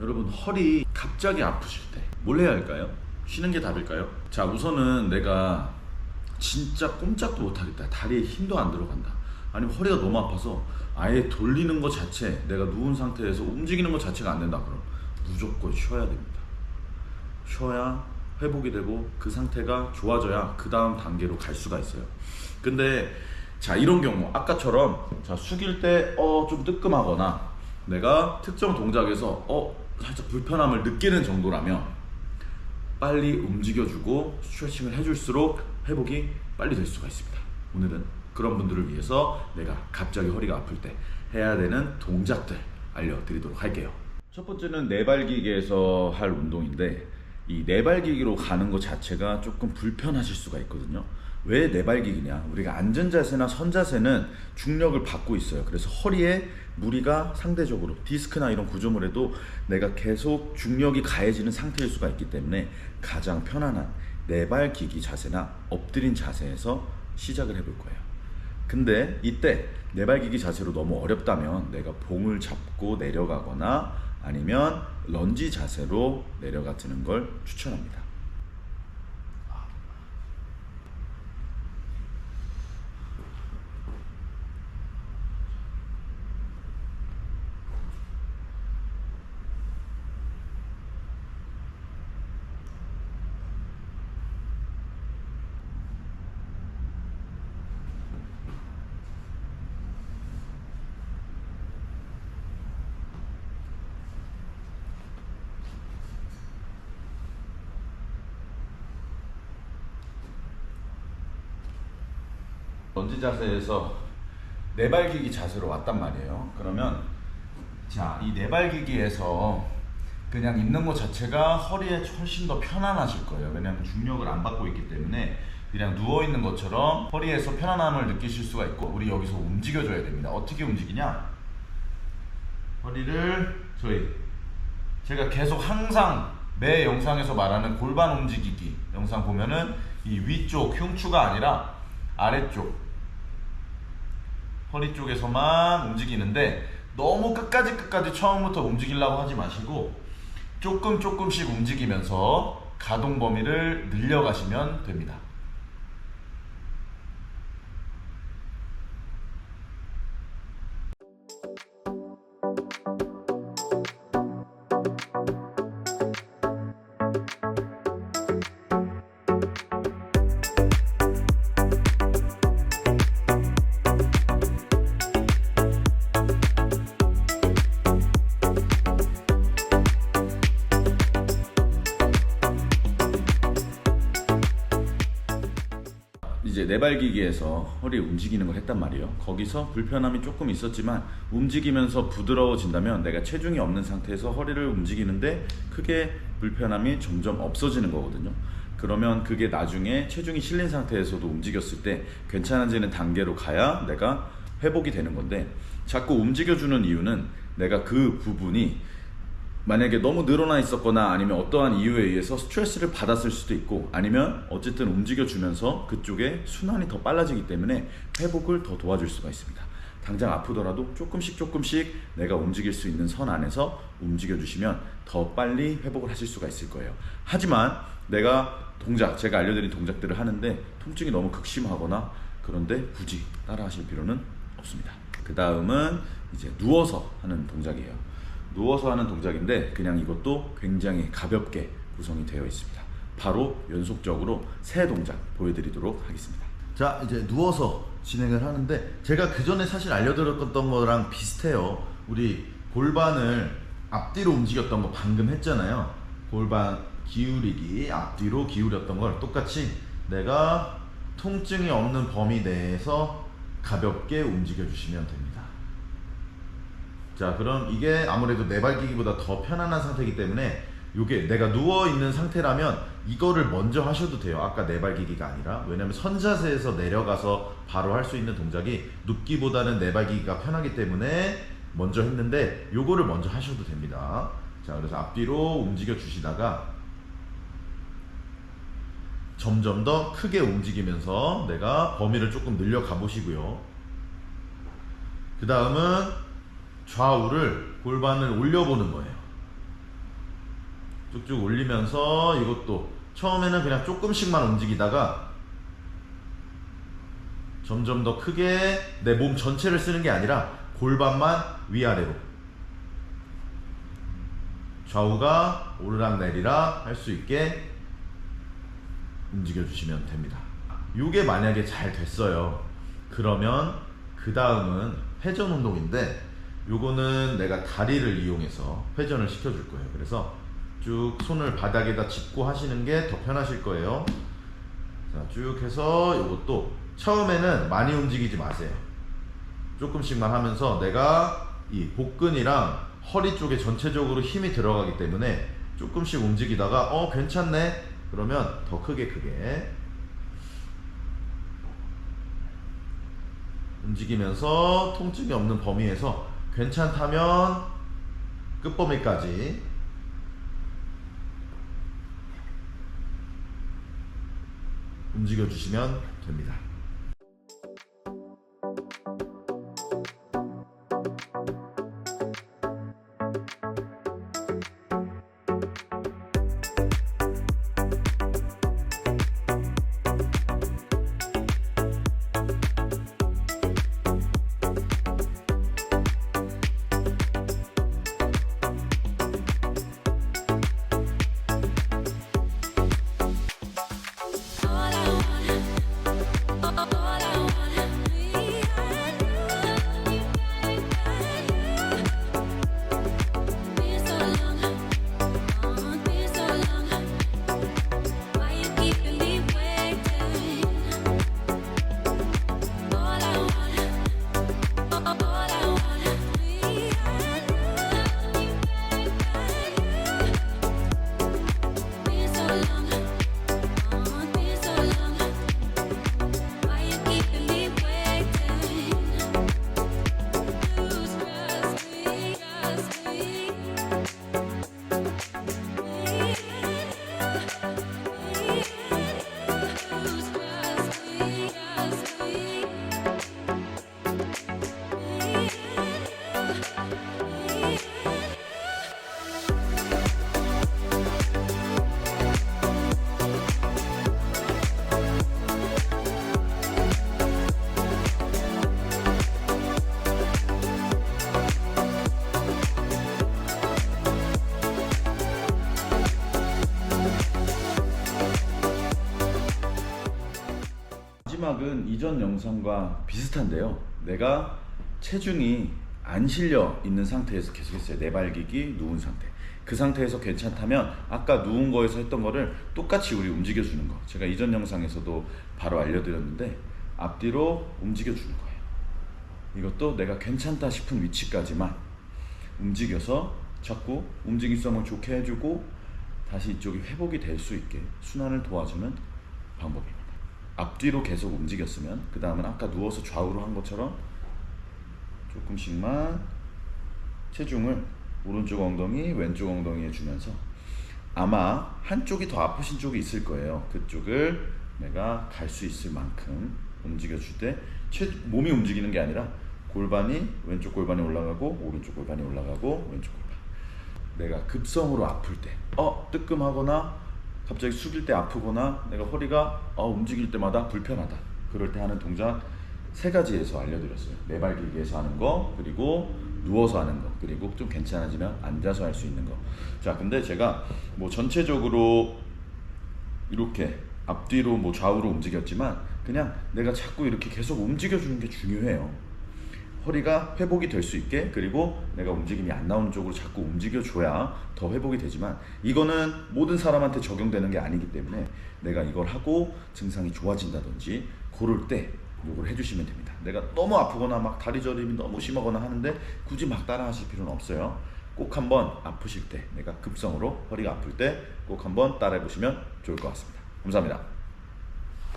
여러분 허리 갑자기 아프실 때 뭘 해야 할까요? 쉬는 게 답일까요? 자 우선은 내가 진짜 꼼짝도 못하겠다 다리에 힘도 안 들어간다 아니면 허리가 너무 아파서 아예 돌리는 것 자체 내가 누운 상태에서 움직이는 것 자체가 안 된다 그럼 무조건 쉬어야 됩니다 쉬어야 회복이 되고 그 상태가 좋아져야 그 다음 단계로 갈 수가 있어요. 근데 자 이런 경우 아까처럼 자 숙일 때 어 좀 뜨끔하거나 내가 특정 동작에서 어 살짝 불편함을 느끼는 정도라면 빨리 움직여주고 스트레칭을 해줄수록 회복이 빨리 될 수가 있습니다. 오늘은 그런 분들을 위해서 내가 갑자기 허리가 아플 때 해야 되는 동작들 알려드리도록 할게요. 첫 번째는 내발기기에서 할 운동인데 이 내발기기로 가는 것 자체가 조금 불편하실 수가 있거든요. 왜 내발기기냐? 우리가 앉은 자세나 선 자세는 중력을 받고 있어요. 그래서 허리에 무리가 상대적으로 디스크나 이런 구조물에도 내가 계속 중력이 가해지는 상태일 수가 있기 때문에 가장 편안한 내발기기 자세나 엎드린 자세에서 시작을 해볼 거예요. 근데 이때 내발기기 자세로 너무 어렵다면 내가 봉을 잡고 내려가거나 아니면 런지 자세로 내려가 드는 걸 추천합니다. 런지 자세에서 내발기기 자세로 왔단 말이에요. 그러면 자, 이 내발기기에서 그냥 있는 것 자체가 허리에 훨씬 더 편안하실 거예요. 왜냐하면 중력을 안 받고 있기 때문에 그냥 누워 있는 것처럼 허리에서 편안함을 느끼실 수가 있고 우리 여기서 움직여줘야 됩니다. 어떻게 움직이냐? 허리를 저희 제가 계속 항상 매 영상에서 말하는 골반 움직이기 영상 보면은 이 위쪽 흉추가 아니라 아래쪽 허리 쪽에서만 움직이는데 너무 끝까지 끝까지 처음부터 움직이려고 하지 마시고 조금 조금씩 움직이면서 가동 범위를 늘려가시면 됩니다. 이제 내발기기에서 허리 움직이는 걸 했단 말이에요. 거기서 불편함이 조금 있었지만 움직이면서 부드러워진다면 내가 체중이 없는 상태에서 허리를 움직이는데 크게 불편함이 점점 없어지는 거거든요. 그러면 그게 나중에 체중이 실린 상태에서도 움직였을 때 괜찮아지는 단계로 가야 내가 회복이 되는 건데 자꾸 움직여주는 이유는 내가 그 부분이 만약에 너무 늘어나 있었거나 아니면 어떠한 이유에 의해서 스트레스를 받았을 수도 있고 아니면 어쨌든 움직여주면서 그쪽에 순환이 더 빨라지기 때문에 회복을 더 도와줄 수가 있습니다. 당장 아프더라도 조금씩 조금씩 내가 움직일 수 있는 선 안에서 움직여주시면 더 빨리 회복을 하실 수가 있을 거예요. 하지만 내가 동작, 제가 알려드린 동작들을 하는데 통증이 너무 극심하거나 그런데 굳이 따라 하실 필요는 없습니다. 그 다음은 이제 누워서 하는 동작이에요. 누워서 하는 동작인데 그냥 이것도 굉장히 가볍게 구성이 되어 있습니다. 바로 연속적으로 세 동작 보여드리도록 하겠습니다. 자 이제 누워서 진행을 하는데 제가 그 전에 사실 알려드렸던 거랑 비슷해요. 우리 골반을 앞뒤로 움직였던 거 방금 했잖아요. 골반 기울이기 앞뒤로 기울였던 걸 똑같이 내가 통증이 없는 범위 내에서 가볍게 움직여 주시면 됩니다. 자 그럼 이게 아무래도 내발기기보다 더 편안한 상태이기 때문에 이게 내가 누워 있는 상태라면 이거를 먼저 하셔도 돼요. 아까 내발기기가 아니라 왜냐면 선자세에서 내려가서 바로 할 수 있는 동작이 눕기보다는 내발기기가 편하기 때문에 먼저 했는데 요거를 먼저 하셔도 됩니다. 자 그래서 앞뒤로 움직여 주시다가 점점 더 크게 움직이면서 내가 범위를 조금 늘려 가보시고요. 그 다음은 좌우를 골반을 올려보는 거예요. 쭉쭉 올리면서 이것도 처음에는 그냥 조금씩만 움직이다가 점점 더 크게 내 몸 전체를 쓰는 게 아니라 골반만 위아래로 좌우가 오르락 내리락 할 수 있게 움직여 주시면 됩니다. 이게 만약에 잘 됐어요. 그러면 그 다음은 회전 운동인데 요거는 내가 다리를 이용해서 회전을 시켜줄 거예요. 그래서 쭉 손을 바닥에다 짚고 하시는 게 더 편하실 거예요. 자, 쭉 해서 요것도 처음에는 많이 움직이지 마세요. 조금씩만 하면서 내가 이 복근이랑 허리 쪽에 전체적으로 힘이 들어가기 때문에 조금씩 움직이다가 어 괜찮네 그러면 더 크게 크게 움직이면서 통증이 없는 범위에서 괜찮다면 끝범위까지 움직여 주시면 됩니다. 마지막은 이전 영상과 비슷한데요. 내가 체중이 안 실려 있는 상태에서 계속했어요. 내발기기 누운 상태. 그 상태에서 괜찮다면 아까 누운 거에서 했던 거를 똑같이 우리 움직여주는 거. 제가 이전 영상에서도 바로 알려드렸는데 앞뒤로 움직여주는 거예요. 이것도 내가 괜찮다 싶은 위치까지만 움직여서 자꾸 움직임성을 좋게 해주고 다시 이쪽이 회복이 될 수 있게 순환을 도와주는 방법입니다. 앞뒤로 계속 움직였으면 그 다음은 아까 누워서 좌우로 한 것처럼 조금씩만 체중을 오른쪽 엉덩이, 왼쪽 엉덩이에 주면서 아마 한쪽이 더 아프신 쪽이 있을 거예요. 그쪽을 내가 갈 수 있을 만큼 움직여줄 때 체, 몸이 움직이는 게 아니라 골반이 왼쪽 골반이 올라가고 오른쪽 골반이 올라가고 왼쪽 골반. 내가 급성으로 아플 때, 어 뜨끔하거나 갑자기 숙일 때 아프거나 내가 허리가 어, 움직일 때마다 불편하다. 그럴 때 하는 동작 세 가지에서 알려드렸어요. 내발기기에서 하는 거, 그리고 누워서 하는 거, 그리고 좀 괜찮아지면 앉아서 할 수 있는 거. 자, 근데 제가 뭐 전체적으로 이렇게 앞뒤로 뭐 좌우로 움직였지만 그냥 내가 자꾸 이렇게 계속 움직여주는 게 중요해요. 허리가 회복이 될 수 있게 그리고 내가 움직임이 안 나오는 쪽으로 자꾸 움직여줘야 더 회복이 되지만 이거는 모든 사람한테 적용되는 게 아니기 때문에 내가 이걸 하고 증상이 좋아진다든지 그럴 때 이걸 해주시면 됩니다. 내가 너무 아프거나 막 다리 저림이 너무 심하거나 하는데 굳이 막 따라 하실 필요는 없어요. 꼭 한번 아프실 때 내가 급성으로 허리가 아플 때 꼭 한번 따라해 보시면 좋을 것 같습니다. 감사합니다.